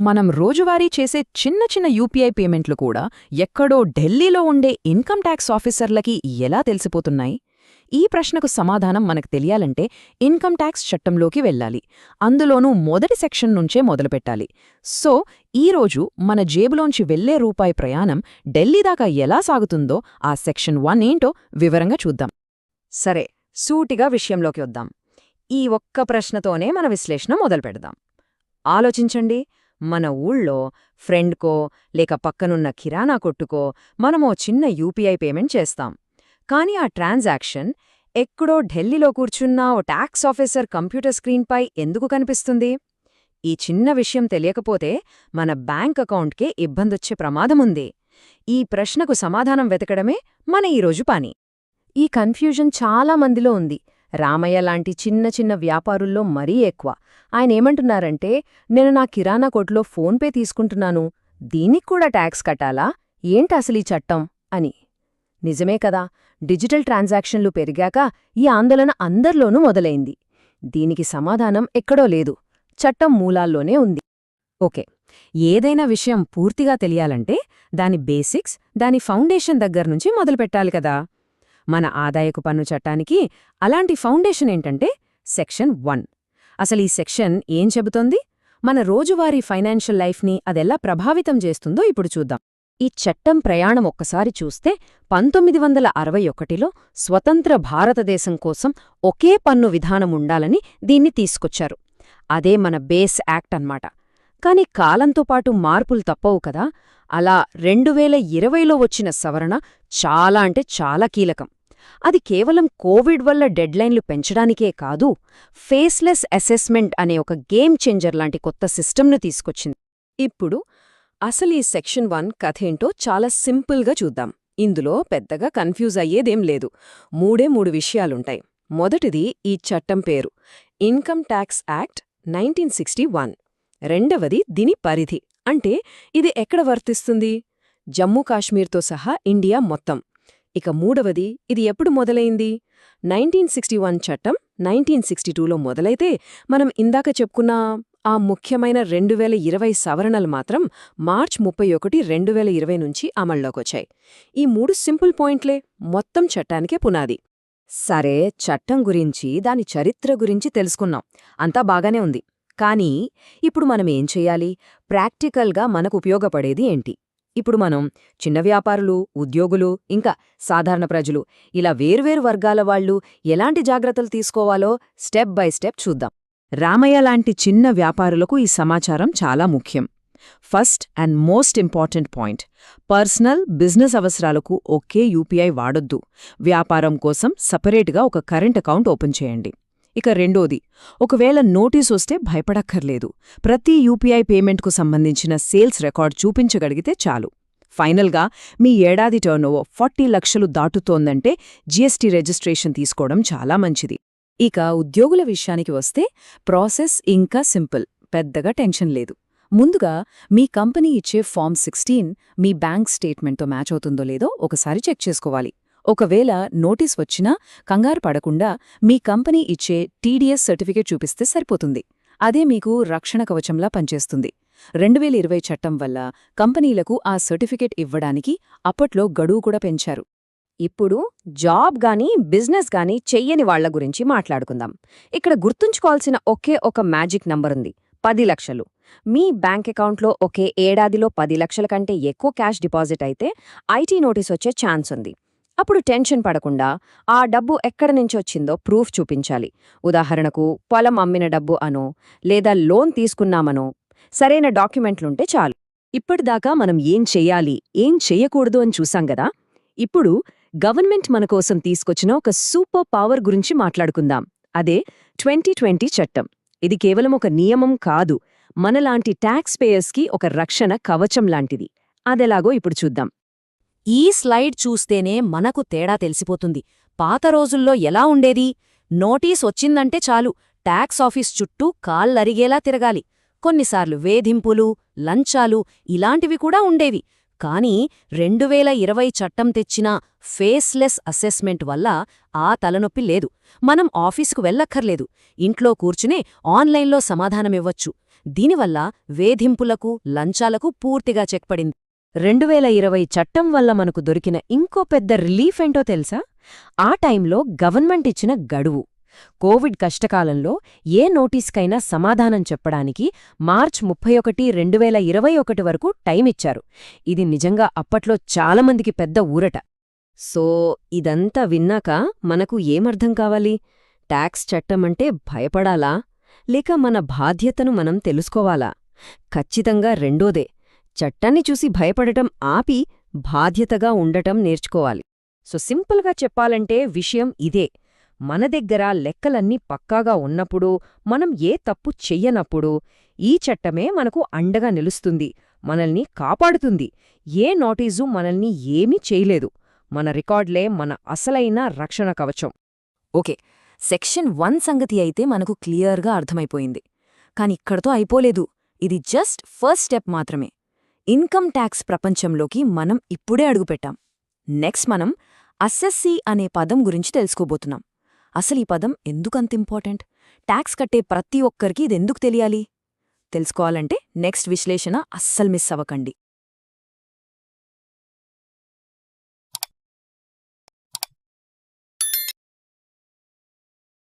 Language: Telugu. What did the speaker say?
మనం రోజువారీ చేసే చిన్న చిన్న యూపీఐ పేమెంట్లు కూడా ఎక్కడో ఢిల్లీలో ఉండే ఇన్కమ్ ట్యాక్స్ ఆఫీసర్లకి ఎలా తెలిసిపోతున్నాయి? ఈ ప్రశ్నకు సమాధానం మనకు తెలియాలంటే ఇన్కమ్ ట్యాక్స్ చట్టంలోకి వెళ్ళాలి. అందులోనూ మొదటి సెక్షన్ నుంచే మొదలుపెట్టాలి. సో ఈరోజు మన జేబులోంచి వెళ్ళే రూపాయి ప్రయాణం ఢిల్లీ దాకా ఎలా సాగుతుందో ఆ సెక్షన్ వన్ ఏంటో వివరంగా చూద్దాం. సరే సూటిగా విషయంలోకి వద్దాం. ఈ ఒక్క ప్రశ్నతోనే మన విశ్లేషణ మొదలుపెడదాం. ఆలోచించండి. మన ఊళ్ళో ఫ్రెండ్కో లేక పక్కనున్న కిరాణా కొట్టుకో మనమో చిన్న యూపీఐ పేమెంట్ చేస్తాం. కానీ ఆ ట్రాన్సాక్షన్ ఎక్కడో ఢిల్లీలో కూర్చున్న ఓ ట్యాక్స్ ఆఫీసర్ కంప్యూటర్ స్క్రీన్పై ఎందుకు కనిపిస్తుంది? ఈ చిన్న విషయం తెలియకపోతే మన బ్యాంక్ అకౌంట్కే ఇబ్బందొచ్చే ప్రమాదముంది. ఈ ప్రశ్నకు సమాధానం వెతకడమే మన ఈరోజు పని. ఈ కన్ఫ్యూజన్ చాలా మందిలో ఉంది. రామయ్య లాంటి చిన్న చిన్న వ్యాపారుల్లో మరీ ఎక్కువ. ఆయనేమంటున్నారంటే నేను నా కిరాణా కొట్లో ఫోన్పే తీసుకుంటున్నాను. దీనికి కూడా ట్యాక్స్ కట్టాలా? ఏంటసలీ చట్టం? అని. నిజమే కదా. డిజిటల్ ట్రాన్సాక్షన్లు పెరిగాక ఈ ఆందోళన అందర్లోనూ మొదలైంది. దీనికి సమాధానం ఎక్కడో లేదు. చట్టం మూలాల్లోనే ఉంది. ఓకే. ఏదైనా విషయం పూర్తిగా తెలియాలంటే దాని బేసిక్స్ దాని ఫౌండేషన్ దగ్గర్నుంచి మొదలుపెట్టాలి కదా. మన ఆదాయపు పన్ను చట్టానికి అలాంటి ఫౌండేషన్ ఏంటంటే సెక్షన్ వన్. అసలు ఈ సెక్షన్ ఏం చెబుతోంది? మన రోజువారీ ఫైనాన్షియల్ లైఫ్ని అదెలా ప్రభావితం చేస్తుందో ఇప్పుడు చూద్దాం. ఈ చట్టం ప్రయాణం ఒక్కసారి చూస్తే పంతొమ్మిది వందల అరవై ఒకటిలో స్వతంత్ర భారతదేశం కోసం ఒకే పన్ను విధానం ఉండాలని దీన్ని తీసుకొచ్చారు. అదే మన బేస్ యాక్ట్ అన్నమాట. కాని కాలంతో పాటు మార్పులు తప్పవు కదా. అలా రెండువేల ఇరవైలో వచ్చిన సవరణ చాలా అంటే చాలా కీలకం. అది కేవలం కోవిడ్ వల్ల డెడ్లైన్లు పెంచడానికే కాదు ఫేస్లెస్ అసెస్మెంట్ అనే ఒక గేమ్ చేంజర్ లాంటి కొత్త సిస్టమ్ను తీసుకొచ్చింది. ఇప్పుడు అసలు ఈ సెక్షన్ వన్ కథేంటో చాలా సింపుల్గా చూద్దాం. ఇందులో పెద్దగా కన్ఫ్యూజ్ అయ్యేదేం లేదు. మూడే మూడు విషయాలుంటాయి. మొదటిది ఈ చట్టం పేరు. Income tax act nineteen sixty one. రెండవది దీని పరిధి. అంటే ఇది ఎక్కడ వర్తిస్తుంది? జమ్మూ కాశ్మీర్తో సహా ఇండియా మొత్తం. ఇక మూడవది ఇది ఎప్పుడు మొదలైంది? నైన్టీన్ సిక్స్టీ వన్ చట్టం నైన్టీన్ సిక్స్టీ టూలో మొదలైతే మనం ఇందాక చెప్పుకున్న ఆ ముఖ్యమైన రెండు వేల ఇరవై సవరణలు మాత్రం మార్చ్ ముప్పై ఒకటి రెండు వేల ఇరవై నుంచి అమల్లోకొచ్చాయి. ఈ మూడు సింపుల్ పాయింట్లే మొత్తం చట్టానికే పునాది. సరే చట్టం గురించి దాని చరిత్ర గురించి తెలుసుకున్నాం. అంతా బాగానే ఉంది. కానీ ఇప్పుడు మనం ఏం చెయ్యాలి ప్రాక్టికల్గా మనకు ఉపయోగపడేది ఏంటి? ఇప్పుడు మనం చిన్న వ్యాపారులు ఉద్యోగులు ఇంకా సాధారణ ప్రజలు ఇలా వేర్వేరు వర్గాల వాళ్ళు ఎలాంటి జాగ్రత్తలు తీసుకోవాలో స్టెప్ బై స్టెప్ చూద్దాం. రామయ్య లాంటి చిన్న వ్యాపారులకు ఈ సమాచారం చాలా ముఖ్యం. First and most important point personal business అవసరాలకు ఒకే యూపీఐ వాడొద్దు. వ్యాపారం కోసం సపరేట్గా ఒక కరెంట్ అకౌంట్ ఓపెన్ చేయండి. ఇక రెండోది ఒకవేళ నోటీస్ వస్తే భయపడక్కర్లేదు. ప్రతి యూపీఐ పేమెంట్కు సంబంధించిన సేల్స్ రికార్డ్ చూపించగలిగితే చాలు. ఫైనల్గా మీ ఏడాది టర్నోవర్ ఫార్టీ లక్షలు దాటుతోందంటే జీఎస్టీ రిజిస్ట్రేషన్ తీసుకోవడం చాలా మంచిది. ఇక ఉద్యోగుల విషయానికి వస్తే ప్రాసెస్ ఇంకా సింపుల్ పెద్దగా టెన్షన్ లేదు. ముందుగా మీ కంపెనీ ఇచ్చే ఫామ్ సిక్స్టీన్ మీ బ్యాంక్ స్టేట్మెంట్తో మ్యాచ్ అవుతుందో లేదో ఒకసారి చెక్ చేసుకోవాలి. ఒకవేళ నోటీస్ వచ్చినా కంగారు పడకుండా మీ కంపెనీ ఇచ్చే టీడీఎస్ సర్టిఫికేట్ చూపిస్తే సరిపోతుంది. అదే మీకు రక్షణ కవచంలా పనిచేస్తుంది. రెండువేల ఇరవై చట్టం వల్ల కంపెనీలకు ఆ సర్టిఫికేట్ ఇవ్వడానికి అప్పట్లో గడువు కూడా పెంచారు. ఇప్పుడు జాబ్ గాని బిజినెస్ గాని చెయ్యని వాళ్ళ గురించి మాట్లాడుకుందాం. ఇక్కడ గుర్తుంచుకోవాల్సిన ఒకే ఒక మ్యాజిక్ నంబరుంది పది లక్షలు. మీ బ్యాంక్ అకౌంట్లో ఒకే ఏడాదిలో పది లక్షల కంటే ఎక్కువ క్యాష్ డిపాజిట్ అయితే ఐటీ నోటీస్ వచ్చే ఛాన్స్ ఉంది. అప్పుడు టెన్షన్ పడకుండా ఆ డబ్బు ఎక్కడ నుంచొచ్చిందో ప్రూఫ్ చూపించాలి. ఉదాహరణకు పొలం అమ్మిన డబ్బు అనో లేదా లోన్ తీసుకున్నామనో సరైన డాక్యుమెంట్లుంటే చాలు. ఇప్పటిదాకా మనం ఏం చెయ్యాలి ఏం చెయ్యకూడదు అని చూసాం గదా? ఇప్పుడు గవర్నమెంట్ మన కోసం తీసుకొచ్చిన ఒక సూపర్ పవర్ గురించి మాట్లాడుకుందాం. అదే ట్వంటీ ట్వంటీ చట్టం. ఇది కేవలం ఒక నియమం కాదు. మనలాంటి ట్యాక్స్ పేయర్స్కి ఒక రక్షణ కవచం లాంటిది. అదెలాగో ఇప్పుడు చూద్దాం. ఈ స్లైడ్ చూస్తేనే మనకు తేడా తెలిసిపోతుంది. పాత రోజుల్లో ఎలా ఉండేది? నోటీస్ వచ్చిందంటే చాలు. ట్యాక్స్ ఆఫీస్ చుట్టూ కాళ్ళరిగేలా తిరగాలి. కొన్నిసార్లు వేధింపులు లంచాలు ఇలాంటివి కూడా ఉండేవి. కానీ రెండువేల ఇరవై చట్టం తెచ్చిన ఫేస్లెస్ అసెస్మెంట్ వల్ల ఆ తలనొప్పి లేదు. మనం ఆఫీసుకు వెళ్ళక్కర్లేదు. ఇంట్లో కూర్చునే ఆన్లైన్లో సమాధానమివ్వచ్చు. దీనివల్ల వేధింపులకు లంచాలకు పూర్తిగా చెక్ పడింది. రెండు వేల ఇరవై చట్టం వల్ల మనకు దొరికిన ఇంకో పెద్ద రిలీఫ్ ఏంటో తెలుసా? ఆ టైంలో గవర్నమెంట్ ఇచ్చిన గడువు. కోవిడ్ కష్టకాలంలో ఏ నోటీస్కైనా సమాధానం చెప్పడానికి మార్చ్ ముప్పై ఒకటి రెండు వేల ఇరవై ఒకటి వరకు టైం ఇచ్చారు. ఇది నిజంగా అప్పట్లో చాలామందికి పెద్ద ఊరట. సో ఇదంతా విన్నాక మనకు ఏమర్థం కావాలి? ట్యాక్స్ చట్టమంటే భయపడాలా? లేక మన బాధ్యతను మనం తెలుసుకోవాలా? ఖచ్చితంగా రెండోదే. చట్టాన్ని చూసి భయపడటం ఆపి బాధ్యతగా ఉండటం నేర్చుకోవాలి. సో సింపుల్గా చెప్పాలంటే విషయం ఇదే. మన దగ్గర లెక్కలన్నీ పక్కాగా ఉన్నప్పుడు మనం ఏ తప్పు చెయ్యనప్పుడు ఈ చట్టమే మనకు అండగా నిలుస్తుంది మనల్ని కాపాడుతుంది. ఏ నోటీసు మనల్ని ఏమీ చేయలేదు. మన రికార్డ్లే మన అసలైన రక్షణ కవచం. ఓకే సెక్షన్ వన్ సంగతి అయితే మనకు క్లియర్గా అర్థమైపోయింది. కాని ఇక్కడతో అయిపోలేదు. ఇది జస్ట్ ఫస్ట్ స్టెప్ మాత్రమే. ఇన్కమ్ ట్యాక్స్ ప్రపంచంలోకి మనం ఇప్పుడే అడుగుపెట్టాం. నెక్స్ట్ మనం అస్ఎస్సి అనే పదం గురించి తెలుసుకోబోతున్నాం. అసలు ఈ పదం ఎందుకంత ఇంపార్టెంట్? ట్యాక్స్ కట్టే ప్రతి ఒక్కరికి ఇదెందుకు తెలియాలి? తెలుసుకోవాలంటే నెక్స్ట్ విశ్లేషణ అస్సలు మిస్ అవ్వకండి.